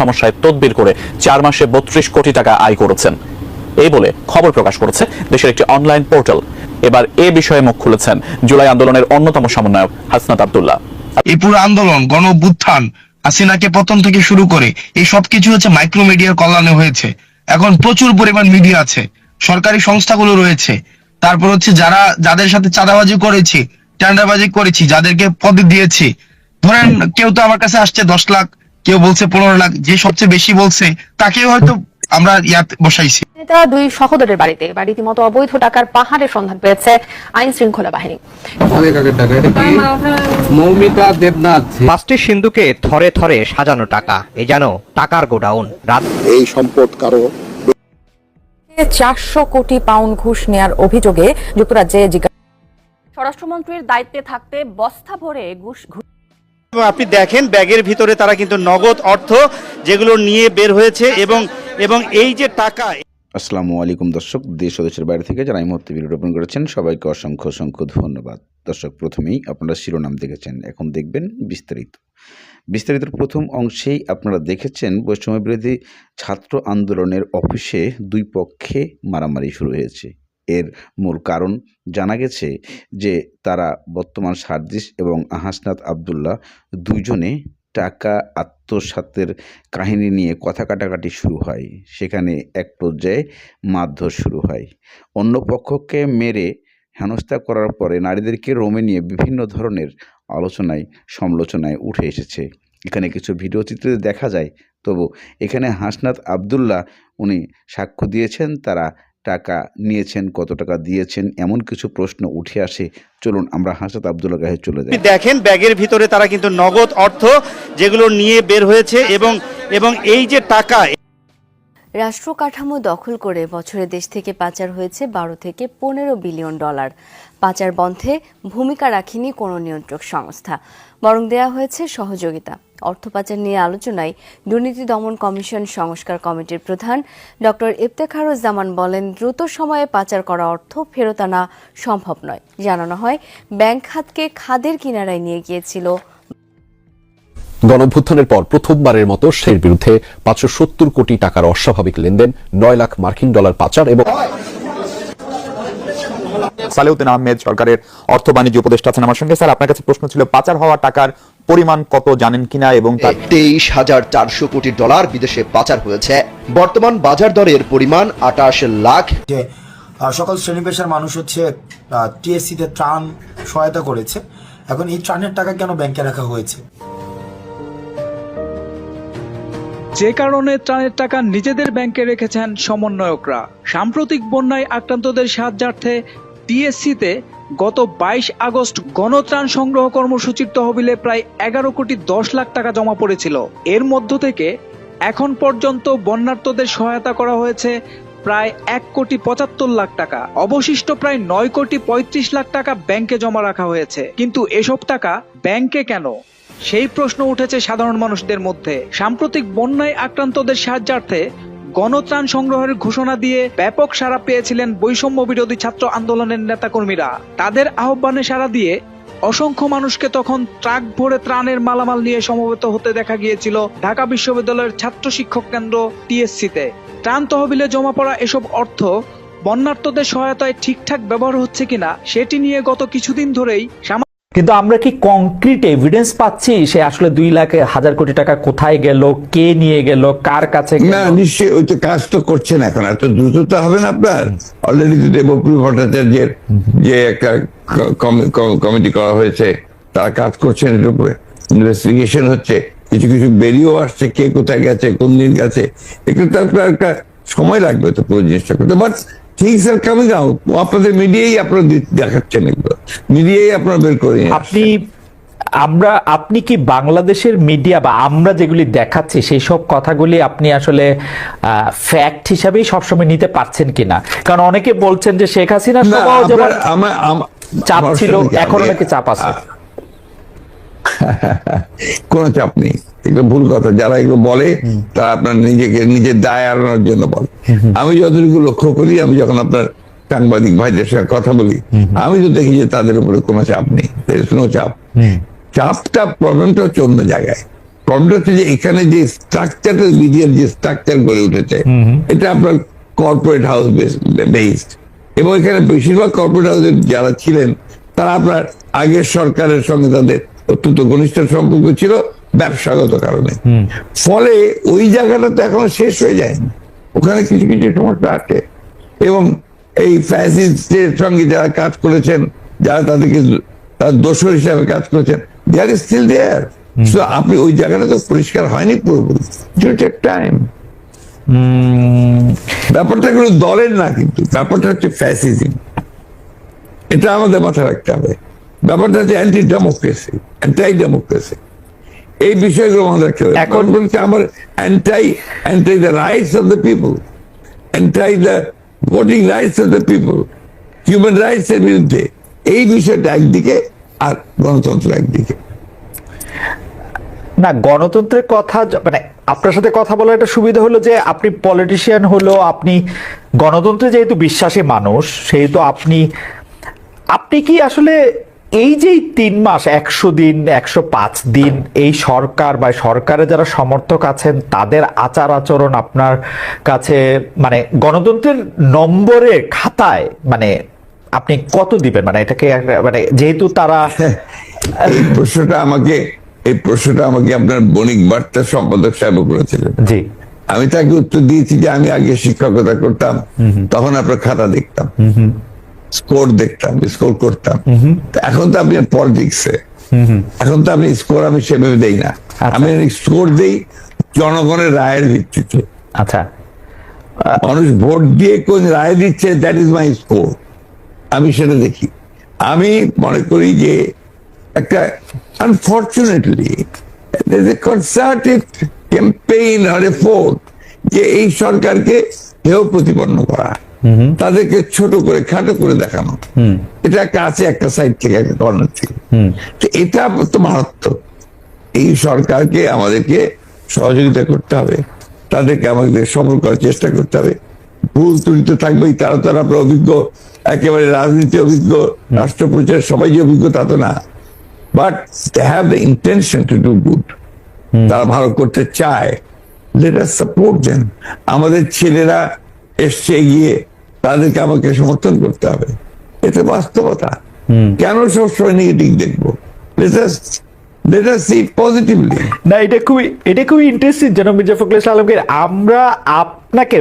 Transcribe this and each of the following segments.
সমস্যায় তদবির করে চার মাসে বত্রিশ কোটি টাকা আয় করেছেন। এই বলে খবর প্রকাশ করেছে দেশের একটি অনলাইন পোর্টাল। এবার এ বিষয়ে মুখ খুলেছেন জুলাই আন্দোলনের অন্যতম সমন্বয়ক হাসনাত আব্দুল্লাহ। এই পুরো আন্দোলন গণ অভ্যুত্থান হাসিনাকে পতন থেকে শুরু করে এই সবকিছু হচ্ছে মাইক্রো মিডিয়ার কল্যাণে হয়েছে। এখন প্রচুর পরিমাণ মিডিয়া আছে, সরকারি সংস্থাগুলো রয়েছে। তারপর হচ্ছে যারা, যাদের সাথে চাঁদাবাজি করেছি, টেন্ডারবাজি করেছি, যাদেরকে পদে দিয়েছি। ধরেন কেউ তো আমার কাছে আসছে দশ লাখ কেউ বলছে পনেরো লাখ যে সবচেয়ে বেশি বলছে তাকেও হয়তো আমরা ইয়াত বসাইছি। নেতা দুই সহোদরের বাড়িতে রীতিমতো অবৈধ টাকার পাহাড়ের সন্ধান পেয়েছে আইন শৃঙ্খলা বাহিনী মৌমিতা দেবনাথ? পাঁচটি সিন্ধুকে থরে থরে সাজানো টাকা এ যেন টাকার গোডাউন রাত এই সম্পদ কারও চারশো কোটি পাউন্ড ঘুষ নেয়ার অভিযোগে যুক্তরাজ্যে জিজ্ঞাসা স্বরাষ্ট্রমন্ত্রীর দায়িত্বে থাকতে বস্তা ভরে ঘুষ আপনি দেখেন, ব্যাগের ভিতরে তারা কিন্তু নগদ অর্থ যেগুলো নিয়ে বের হয়েছে এবং এবং এই যে টাকা, আসসালামু আলাইকুম দর্শক, দেশ ও দেশের বাইরে থেকে যারা এই মুহূর্তে ভিডিও রোপণ করেছেন, সবাইকে অসংখ্য অসংখ্য ধন্যবাদ। দর্শক, প্রথমেই আপনারা শিরোনাম দেখেছেন, এখন দেখবেন বিস্তারিত। বিস্তারিত প্রথম অংশেই আপনারা দেখেছেন বৈষম্য বিরোধী ছাত্র আন্দোলনের অফিসে দুই পক্ষে মারামারি শুরু হয়েছে। এর মূল কারণ জানা গেছে যে তারা বর্তমান সার্জিস এবং হাসনাত আবদুল্লাহ দুজনে টাকা আত্মসাতের কাহিনী নিয়ে কথা কাটাকাটি শুরু হয়। সেখানে এক পর্যায়ে মারধর শুরু হয়। অন্য পক্ষকে মেরে হেনস্থা করার পরে নারীদেরকে রোমে নিয়ে বিভিন্ন ধরনের আলোচনায়, সমালোচনায় উঠে এসেছে। এখানে কিছু ভিডিও চিত্রে দেখা যায়, তবু এখানে হাসনাত আবদুল্লাহ উনি সাক্ষ্য দিয়েছেন, তারা টাকা নিয়েছেন, কত টাকা দিয়েছেন, এমন কিছু প্রশ্ন উঠে আসে। চলুন, আমরা হাসাত আবদুল্লা গাহে চলে যাই। দেখেন, ব্যাগের ভিতরে তারা কিন্তু নগদ অর্থ যেগুলো নিয়ে বের হয়েছে এবং এবং এই যে টাকা রাষ্ট্র কাঠামো দখল করে বছরে দেশ থেকে পাচার হয়েছে বারো থেকে পনেরো বিলিয়ন ডলার। পাচার বন্ধে ভূমিকা রাখেনি কোনো নিয়ন্ত্রক সংস্থা। বরং দেয়া হয়েছে সহযোগিতা। অর্থ পাচার নিয়ে আলোচনায় দুর্নীতি দমন কমিশন সংস্কার কমিটির প্রধান ডক্টর ইফতেখারুজ্জামান বলেন, দ্রুত সময়ে পাচার করা অর্থ ফেরত আনা সম্ভব নয়। জানানো হয়, ব্যাংক খাতকে খাদের কিনারায় নিয়ে গিয়েছিল গণঅভ্যুত্থানের পর প্রথমবারের মতো সেই বিরুদ্ধে পাঁচশো সত্তর কোটি টাকার অস্বাভাবিক লেনদেন নয় লাখ মার্কিন ডলার পাচার এবং সালেউদ্দিন আহমেদ সরকারের অর্থ বাণিজ্য উপদেষ্টা আছেন আমার সঙ্গে। স্যার আপনার কাছে প্রশ্ন ছিল পাচার হওয়া টাকার পরিমাণ কত জানেন কিনা এবং তেইশ হাজার চারশো কোটি ডলার বিদেশে পাচার হয়েছে। বর্তমান বাজার দরের পরিমাণ আটাশ লাখ। যে সকল শ্রেণি পেশার মানুষ হচ্ছে টিএসসিতে ত্রাণ সহায়তা করেছে। এখন এই ত্রাণের টাকা কেন ব্যাংকে রাখা হয়েছে? যে কারণে ত্রাণের টাকা নিজেদের ব্যাংকে রেখেছেন সমন্বয়করা। সাম্প্রতিক বন্যায় আক্রান্তদের সাহায্যার্থে টিএসসিতে গত বাইশ আগস্ট গণত্রাণ সংগ্রহ কর্মসূচির তহবিলে প্রায় এগারো কোটি দশ লাখ টাকা জমা পড়েছিল। এর মধ্য থেকে এখন পর্যন্ত বন্যার্তদের সহায়তা করা হয়েছে প্রায় এক কোটি পঁচাত্তর লাখ টাকা। অবশিষ্ট প্রায় নয় কোটি পঁয়ত্রিশ লাখ টাকা ব্যাংকে জমা রাখা হয়েছে। কিন্তু এসব টাকা ব্যাংকে কেন? সেই প্রশ্ন উঠেছে সাধারণ মানুষদের মধ্যে। সাম্প্রতিক বন্যায় আক্রান্তদের সাহায্যার্থে গণত্রাণ সংগ্রহের ঘোষণা দিয়ে ব্যাপক সাড়া পেয়েছিলেন বৈষম্য বিরোধী ছাত্র আন্দোলনের নেতাকর্মীরা। তাদের আহ্বানে সাড়া দিয়ে অসংখ্য মানুষকে তখন ট্রাক ভরে ত্রাণের মালামাল নিয়ে সমবেত হতে দেখা গিয়েছিল ঢাকা বিশ্ববিদ্যালয়ের ছাত্র শিক্ষক কেন্দ্র টিএসসিতে। ত্রাণ তহবিলে জমা পড়া এসব অর্থ বন্যার্থদের সহায়তায় ঠিকঠাক ব্যবহার হচ্ছে কিনা, সেটি নিয়ে গত কিছুদিন ধরেই কিন্তু আমরা কি কংক্রিট এভিডেন্স পাচ্ছি? সে আসলে দুই লাখ, হাজার কোটি টাকা কোথায় গেল? কে নিয়ে গেল? কার কাছে না, নিশ্চয়ই ওই তো কাজ তো করছেন এখন। এত দ্রুত তো হবে না আপনার। অলরেডি তো দেবপ্রিয় ভট্টাচার্যের যে একটা কমিটি করা হয়েছে, তারা কাজ করছেন এর উপরে। ইনভেস্টিগেশন হচ্ছে। কিছু কিছু বেরিয়েও আসছে, কে কোথায় গেছে, কোন দিন গেছে। একটু তারপর একটা সময় লাগবে তো পুরো জিনিসটা করতে। But things are coming out আপনাদের মিডিয়াই আপনারা দেখাচ্ছেন এগুলো। মিডিয়াই আপনারা বের করে আপনি আমরা আপনি কি বাংলাদেশের মিডিয়া বা আমরা যেগুলি দেখাচ্ছি সেই সব কথাগুলি আপনি আসলে ফ্যাক্ট হিসাবেই সবসময় নিতে পারছেন কিনা? কারণ অনেকে বলছেন যে শেখ হাসিনা চাপ ছিল এখন নাকি চাপ আছে? কোনো চাপ নেই। এগুলো ভুল কথা। যারা এগুলো বলে তারা আপনার নিজেকে নিজের দায় এড়ানোর জন্য বলে। আমি যতটুকু লক্ষ্য করি আমি যখন আপনার সাংবাদিক ভাইদের সঙ্গে কথা বলি আমি তো দেখি যে তাদের উপরে কোনো চাপ নেই। কোনো চাপ। চাপটা প্রবলেমটা হচ্ছে অন্য জায়গায়। প্রবলেমটা হচ্ছে যে এখানে যে স্ট্রাকচারটা মিডিয়ার যে স্ট্রাকচার গড়ে উঠেছে এটা আপনার কর্পোরেট হাউস বেসড এবং এখানে বেশিরভাগ কর্পোরেট হাউসের যারা ছিলেন তারা আপনার আগের সরকারের সঙ্গে তাদের অত্যন্ত ঘনিষ্ঠ সম্পর্ক ছিল ব্যবসাগত কারণে। ফলে ওই জায়গাটা তো এখনও শেষ হয়ে যায়নি। ওখানে কিছু কিছু সমস্যা আছে। এবং এই ফ্যাসিস্টের সঙ্গে যারা কাজ করেছেন যারা তাদেরকে তার দোষর হিসাবে কাজ করেছেন দে আর স্টিল দেয়ার তো আপনি ওই জায়গাটা তো পরিষ্কার হয়নি পুরোপুরি। টাইম ব্যাপারটা কোনো দলের না কিন্তু ব্যাপারটা হচ্ছে ফ্যাসিজম। এটা আমাদের মাথায় রাখতে হবে। ব্যাপারটা হচ্ছে অ্যান্টি ডেমোক্রেসি অ্যান্টাই ডেমোক্রেসি এই বিষয়গুলো আমাদের হবে। এখন বলছে আমার anti anti the rights of the people anti the voting rights of the people human rights এর বিরুদ্ধে। এই বিষয়টা একদিকে আর গণতন্ত্র একদিকে। না গণতন্ত্রের কথা মানে আপনার সাথে কথা বলার একটা সুবিধা হলো যে আপনি পলিটিশিয়ান হলো আপনি গণতন্ত্রে যেহেতু বিশ্বাসী মানুষ সেহেতু আপনি আপনি কি আসলে এই যে তিন মাস একশো দিন একশো পাঁচ দিন এই সরকার বা সরকারের যারা সমর্থক আছেন তাদের আচার আচরণ আপনার কাছে মানে গণতন্ত্রের নম্বরে খাতায় মানে আপনি কত দিবেন? মানে এটাকে মানে যেহেতু তারা এই প্রশ্নটা আমাকে এই প্রশ্নটা আমাকে আপনার বণিক বার্তা সম্পাদক সাহেব করেছিলেন। জি। আমি তাকে উত্তর দিয়েছি যে আমি আগে শিক্ষকতা করতাম তখন আপনার খাতা দেখতাম। স্কোর দেখতাম স্কোর করতাম। এখন তো আপনি পলিটিক্সে এখন তো আপনি স্কোর আমি সেভাবে দেই না। আমি স্কোর দেই জনগণের রায়ের ভিত্তিতে। আচ্ছা। মানুষ ভোট দিয়ে কোন রায় দিচ্ছে দ্যাট ইজ মাই স্কোর আমি সেটা দেখি। আমি মনে করি যে একটা আনফর্চুনেটলি কনসার্টেড ক্যাম্পেইন আর এফোর্ট যে এই সরকারকে হেয় প্রতিপন্ন করা। তাদেরকে ছোট করে খাটো করে দেখানো। এটা একটা আছে একটা সাইড থেকে একটা কর্নার থেকে। তো এটা তো মারাত্মক। এই সরকারকে আমাদেরকে সহযোগিতা করতে হবে। তাদেরকে আমাদের সফল করার চেষ্টা করতে হবে। ভুল ত্রুটি তো থাকবেই তারা তো আপনার অভিজ্ঞ। একেবারে রাজনীতি অভিজ্ঞ রাষ্ট্র পরিচয় সবাই যে অভিজ্ঞ তা তো না। But they have the intention to do good তারা ভালো করতে চায়। লেট আস সাপোর্ট দেন আমাদের ছেলেরা এসছে গিয়ে তাদেরকে আমাকে সমর্থন করতে হবে। এটা বাস্তবতা। কেন সবসময় নেগেটিভ দেখব? Latest let us see positively না, এটা খুবই এটা খুবই ইন্টারেস্টিং যেন মির্জা ফখরুল ইসলাম আলমগীর। আমরা আপনাকে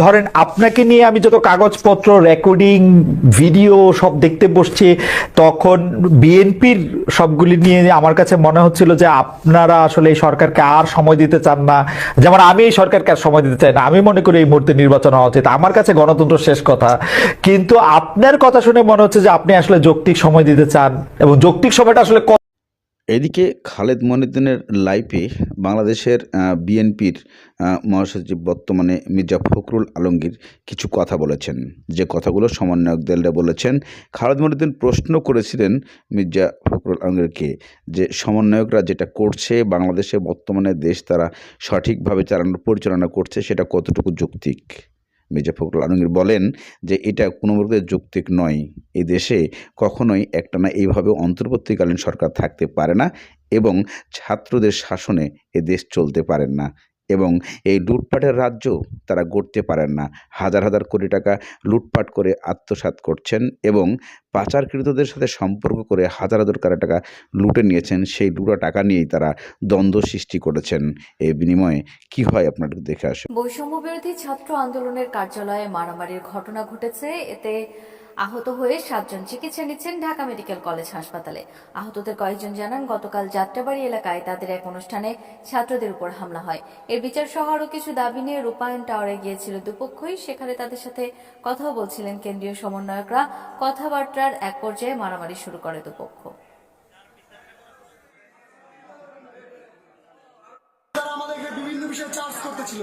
ধরেন আপনাকে নিয়ে আমি যত কাগজপত্র রেকর্ডিং ভিডিও সব দেখতে বসছি, তখন বিএনপির সবগুলি নিয়ে আমার কাছে মনে হচ্ছিল যে আপনারা আসলে এই সরকারকে আর সময় দিতে চান না। যেমন আমি এই সরকারকে আর সময় দিতে চাই না, আমি মনে করি এই মুহূর্তে নির্বাচন হওয়া উচিত। আমার কাছে গণতন্ত্র শেষ কথা। কিন্তু আপনার কথা শুনে মনে হচ্ছে যে আপনি আসলে যৌক্তিক সময় দিতে চান, এবং যৌক্তিক সময়টা আসলে এদিকে খালেদ মনিদ্দিনের লাইফে বাংলাদেশের বিএনপির মহাসচিব বর্তমানে মির্জা ফখরুল আলমগীর কিছু কথা বলেছেন। যে কথাগুলো সমন্বয়কদেররা বলেছেন, খালেদ মনিদ্দিন প্রশ্ন করেছিলেন মির্জা ফখরুল আলমগীরকে যে সমন্বয়করা যেটা করছে বাংলাদেশে বর্তমানে দেশ তারা সঠিকভাবে চালানোর পরিচালনা করছে সেটা কতটুকু যৌক্তিক। মির্জা ফখরুল আলমগীর বলেন যে এটা কোনো মতে যৌক্তিক নয়। এ দেশে কখনোই একটা না এইভাবে অন্তর্বর্তীকালীন সরকার থাকতে পারে না এবং ছাত্রদের শাসনে এ দেশ চলতে পারেন না। এবং এই লুটপাটের রাজ্য তারা গড়তে পারেন না। হাজার হাজার কোটি টাকা লুটপাট করে আত্মসাৎ করছেন এবং পাচারকৃতদের সাথে সম্পর্ক করে হাজার হাজার কোটি টাকা লুটে নিয়েছেন, সেই লুটা টাকা নিয়েই তারা দ্বন্দ্ব সৃষ্টি করেছেন। এই বিনিময়ে কি হয় আপনার দেখে আসুন। বৈষম্য বিরোধী ছাত্র আন্দোলনের কার্যালয়ে মারামারির ঘটনা ঘটেছে। এতে আহত হয়ে সাতজন চিকিৎসা নিচ্ছেন ঢাকা মেডিকেল কলেজ হাসপাতালে। আহতদের কয়েকজন জানান, গতকাল যাত্রাবাড়ি এলাকায় তাদের এক অনুষ্ঠানে ছাত্রদের উপর হামলা হয়। এর বিচার সহ আরও কিছু দাবি নিয়ে রূপায়ণ টাওয়ারে গিয়েছিল দুপক্ষই। সেখানে তাদের সাথে কথাও বলছিলেন কেন্দ্রীয় সমন্বয়করা। কথাবার্তার এক পর্যায়ে মারামারি শুরু করে দুপক্ষ। বিভিন্ন বিষয়ে চার্জ করতেছিল।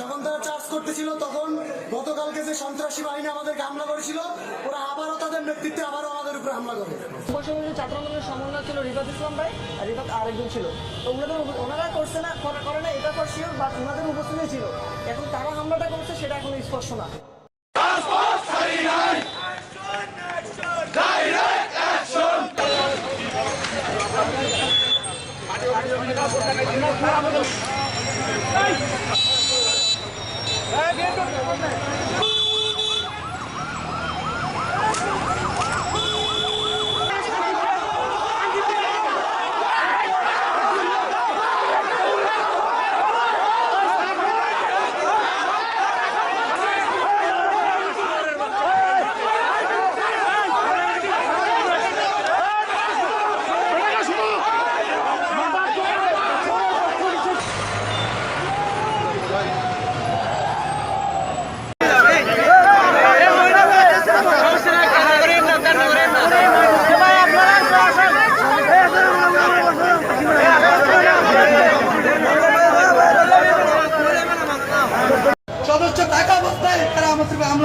যখন তারা চার্জ করতেছিল তখন গতকালকে যে সন্ত্রাসী বাহিনী আমাদেরকে হামলা করেছিল ওরা আবারও তাদের নেতৃত্বে আবারও আমাদের উপরে হামলা করে। ছাত্র আন্দোলনের সমন্বয় ছিল রিফাত ইসলাম ভাই আর রিফাত আরেকজন ছিল। তো ওনাদের ওনারা করছে না করে করে না এটা ফর শিওর বা ওনাদের উপস্থিতি ছিল। এখন তারা হামলাটা করছে সেটা এখন স্পষ্ট না। সদস্য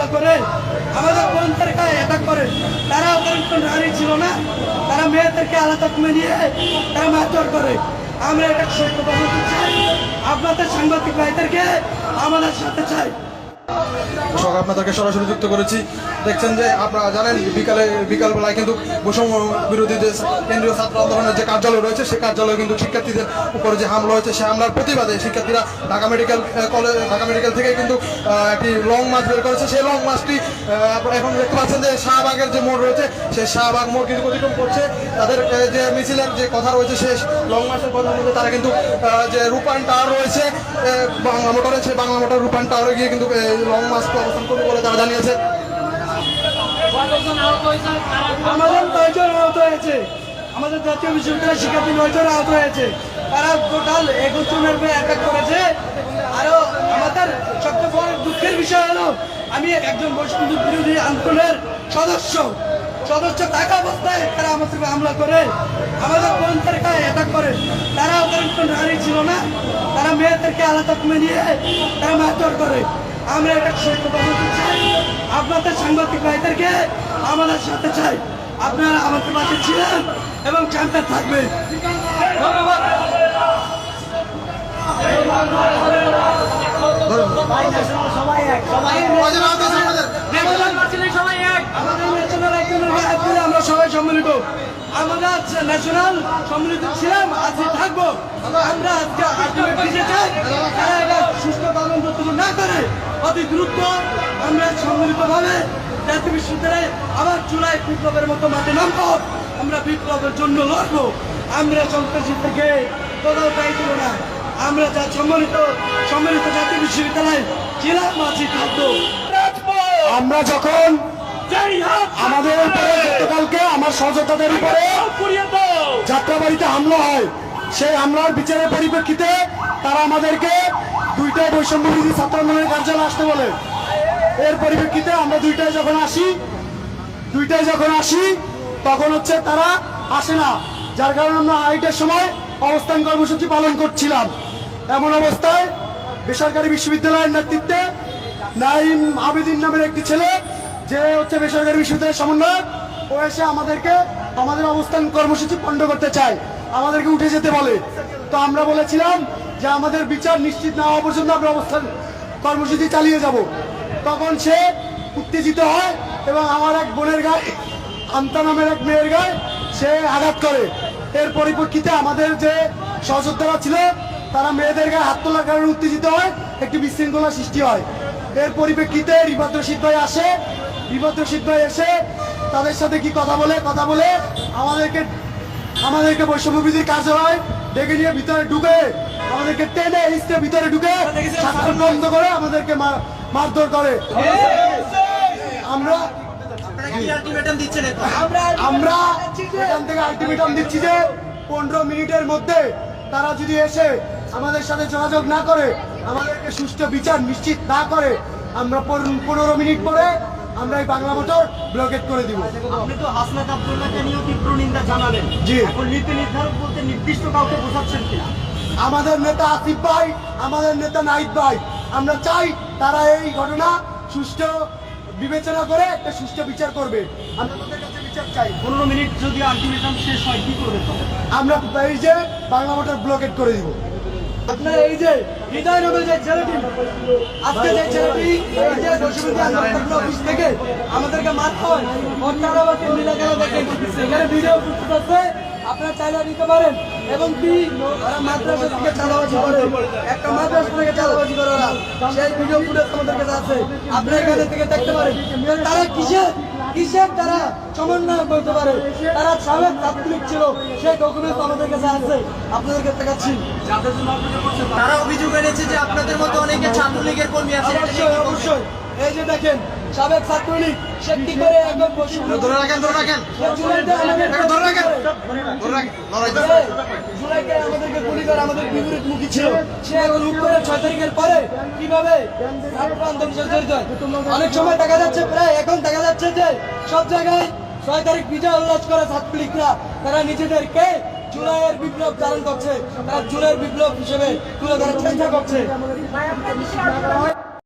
হামলা করে আমাদের বোনদের অ্যাটাক তারা কোনো নারী ছিল না। তারা মেয়েদেরকে আলাদা করে নিয়ে তারা মারধর করে। আমরা এটা সত্য বলতে চাই। আপনাদের সাংবাদিক ভাইদেরকে আমাদের সাথে চাই। আপনাদেরকে সরাসরি যুক্ত করেছি। দেখছেন যে আপনারা জানেন বিকালে বিকালবেলায় কিন্তু বৈষম্য বিরোধী যে কেন্দ্রীয় ছাত্র আন্দোলনের যে কার্যালয় রয়েছে সেই কার্যালয়ে কিন্তু শিক্ষার্থীদের উপরে যে হামলা হয়েছে সেই হামলার প্রতিবাদে শিক্ষার্থীরা Dhaka medical college Dhaka medical থেকে কিন্তু একটি লং মার্চ বের করেছে। সেই লং আহ, আপনারা এখন দেখতে পাচ্ছেন যে শাহবাগের যে মোড় রয়েছে সেই শাহবাগ মোড় কিন্তু অতিক্রম করছে। তাদের যে মিছিলের যে কথা রয়েছে সেই লং মার্চের কথার মধ্যে তারা কিন্তু যে রূপায়ণ টাওয়ার রয়েছে বাংলা মোটরে সেই বাংলা মোটর রূপায়ণ টাওয়ারে গিয়ে কিন্তু লং মার্চকে অবস্থান করবে বলে তারা জানিয়েছে। আমাদের নয়জন আহত হয়েছে। আমাদের জাতীয় বিশ্ববিদ্যালয়ের শিক্ষার্থী নয়জন আহত হয়েছে। তারা টোটাল একুশ জনের অ্যাটাক করেছে। আরও আমাদের সবচেয়ে বড় দুঃখের বিষয় হলো, আমি একজন বৈষ্ণব বিরোধী আন্দোলনের সদস্য। সদস্য থাকা অবস্থায় তারা আমাদের হামলা করে, আমাদের বোনদের গায়ে অ্যাটাক করে। তারা ওদের কোনো নারী ছিল না। তারা মেয়েদেরকে আলাদা করে নিয়ে তারা মারধর করে। আমরা এটা বলতে চাই আপনাদের সাংবাদিক ভাইদেরকে আমাদের সাথে চাই। আপনারা আমাদের পাশে ছিলেন এবং জানতে থাকবেন। ধন্যবাদ আমরা সবাই সম্মিলিত। আমরা ন্যাশনাল সম্মিলিত ছিলাম আজকে থাকব। আমরা আজকে আলটিমেট দিতে চাই। তারা এটা সুস্থ তদন্ত তুমি না করে অতি দ্রুত আমরা সম্মিলিতভাবে জাতীয় বিশ্ববিদ্যালয়ে আবার জুলাই বিপ্লবের মতো মাঠে নামবো। আমরা বিপ্লবের জন্য লড়বো। আমরা সন্ত্রাসী থেকে কোথাও চাইছিল না। আমরা যা সম্মানিত সম্মিলিত জাতীয় বিশ্ববিদ্যালয়ে ছিলাম আছি থাকব আমরা যখন আমাদের উপরে গতকালকে আমার সহযোদ্ধাদের উপরে যাত্রাবাড়িতে হামলা হয় সেই হামলার বিচারের পরিপ্রেক্ষিতে তারা আমাদেরকে দুইটা বৈষম্য ছাত্র আন্দোলনের কার্যালয়ে আসতে বলে। এর পরিপ্রেক্ষিতে আমরা দুইটায় যখন আসি, দুইটায় যখন আসি, তখন হচ্ছে তারা আসে না। যার কারণে আমরা আড়াইটার সময় অবস্থান কর্মসূচি পালন করছিলাম। এমন অবস্থায় বেসরকারি বিশ্ববিদ্যালয়ের নেতৃত্বে নাইম আবেদিন নামের একটি ছেলে, যে হচ্ছে বেসরকারি বিশ্ববিদ্যালয়ের সমন্বয়ক, ও এসে আমাদেরকে আমাদের অবস্থান কর্মসূচি পণ্ড করতে চায়। আমাদেরকে উঠে যেতে বলে। তো আমরা বলেছিলাম যে আমাদের বিচার নিশ্চিত না হওয়া পর্যন্ত আমরা অবস্থান কর্মসূচি চালিয়ে যাব। তখন সে উত্তেজিত হয় এবং আমার এক বোনের গায়ে আন্তা নামের এক মেয়ের গায়ে সে আঘাত করে। এর পরিপ্রেক্ষিতে আমাদের যে সহযোদ্ধারা ছিল তারা মেয়েদের গায়ে হাত তোলার কারণে উত্তেজিত হয় একটি বিশৃঙ্খলা সৃষ্টি হয়। এর পরিপ্রেক্ষিতে রশিদ ভাই আসে। রশিদ ভাই এসে তাদের সাথে কি কথা বলে? কথা বলে আমাদেরকে আমাদেরকে বৈষম্যবিধির কার্যালয় ডেকে নিয়ে ভিতরে ঢুকে আমাদেরকে টেনে হিসতে ভিতরে ঢুকে বন্ধ করে আমাদেরকে মার- মারধর করে। আমরা আমরা এখান থেকে আলটিমেটাম দিচ্ছি যে পনেরো মিনিটের মধ্যে তারা যদি এসে আমাদের সাথে যোগাযোগ না করে আমাদেরকে সুষ্ঠু বিচার নিশ্চিত না করে আমরা পনেরো মিনিট পরে আমরা এই বাংলা মোটর ব্লকেট করে দিব। আপনি তো হাসনাত আব্দুল্লাহকে নিয়েও তীব্র নিন্দা জানালেন। জি। এখন নীতি নির্ধারক বলতে নির্দিষ্ট কাউকে বোঝাচ্ছেন কিনা? আমাদের নেতা আসিফ ভাই আমাদের নেতা নাইদ ভাই আমরা চাই তারা এই ঘটনা সুষ্ঠু বিবেচনা করে একটা সুষ্ঠু বিচার করবে। আমরা তাদের কাছে বিচার চাই। পনেরো মিনিট যদি আলটিমেটাম শেষ হয় কি করবে আমরা এই যে বাংলা মোটর ব্লকেট করে দিব। আপনার এই যে হৃদয় নামের যে ছেলেটি আজকে যে ছেলেটি এই যে আন্দোলন অফিস থেকে আমাদেরকে মারতে হয় দেখে এখানে ভিডিও করতে আপনারা চাইলে নিতে পারেন। এবং কি? মাদ্রাসা থেকে চাঁদাবাজি করে। একটা মাদ্রাসা থেকে চাঁদাবাজি করে ওরা। সেই ভিডিও ফুটেজ আমাদের কাছে আছে। আপনারা এখানে থেকে দেখতে পারেন। তারা কিসের? কিসের তারা সমন্বয় করতে পারে? তারা সাবেক ছাত্রলীগ ছিল। সেই ডকুমেন্ট আমাদের কাছে আছে। আপনাদের কাছে দেখাচ্ছি। তারা অভিযোগ এনেছে যে আপনাদের মতো অনেকে ছাত্রলীগের কর্মী আছে অবশ্যই। এই যে দেখেন সাবেক ছাত্রলীগ সে কি করে একদম বসে ধরে রাখেন ধরে রাখেন। সে জুলাইতে আমাদের ধরে রাখেন। ধরে রাখেন জুলাইতে আমাদেরকে গুলি করে আমাদের বিপরীত মুখী ছিল। সে এখন উত্তরের ছয় তারিখের পরে কীভাবে? অনেক সময় দেখা যাচ্ছে প্রায় এখন দেখা যাচ্ছে যে সব জায়গায় ছয় তারিখ বিজয় উল্লাস করে ছাত্রলীগরা। তারা নিজেদেরকে জুলাইয়ের বিপ্লব ধারণ করছে। তারা জুলাইয়ের বিপ্লব হিসেবে তুলে ধরার চেষ্টা করছে।